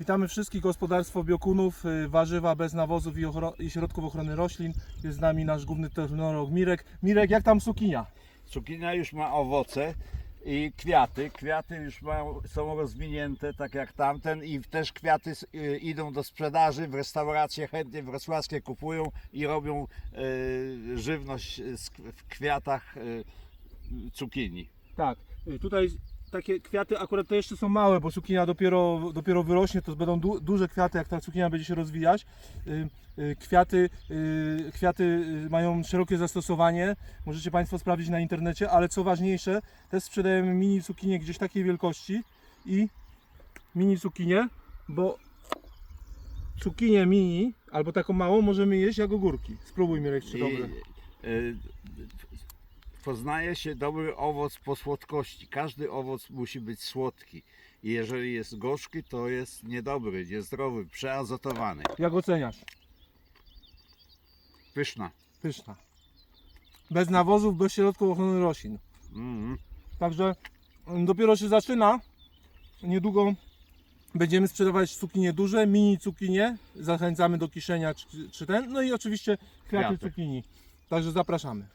Witamy wszystkich gospodarstwo biokunów, y, warzywa bez nawozów i, i środków ochrony roślin. Jest z nami nasz główny technolog Mirek. Mirek, jak tam sukinia? Cukinia już ma owoce i kwiaty. Kwiaty już mają, są rozwinięte, tak jak tamten i też kwiaty y, idą do sprzedaży w restauracje, chętnie wrocławskie kupują i robią y, żywność z, w kwiatach y, cukinii. Tak, y, tutaj takie kwiaty akurat to jeszcze są małe, bo cukinia dopiero, dopiero wyrośnie, to będą du, duże kwiaty, jak ta cukinia będzie się rozwijać. Y, y, Kwiaty, y, kwiaty mają szerokie zastosowanie, możecie Państwo sprawdzić na internecie, ale co ważniejsze, też sprzedajemy mini cukinię gdzieś takiej wielkości i mini cukinię, bo cukinię mini albo taką małą możemy jeść jak ogórki. Spróbuj Mirek, czy dobre. Poznaje się dobry owoc po słodkości. Każdy owoc musi być słodki. I jeżeli jest gorzki, to jest niedobry, niezdrowy, przeazotowany. Jak oceniasz? Pyszna. Pyszna. Bez nawozów, bez środków ochrony roślin. Mm. Także dopiero się zaczyna. Niedługo będziemy sprzedawać cukinie duże, mini cukinie. Zachęcamy do kiszenia czy, czy ten. No i oczywiście kwiaty Kwiaty. cukinii. Także zapraszamy.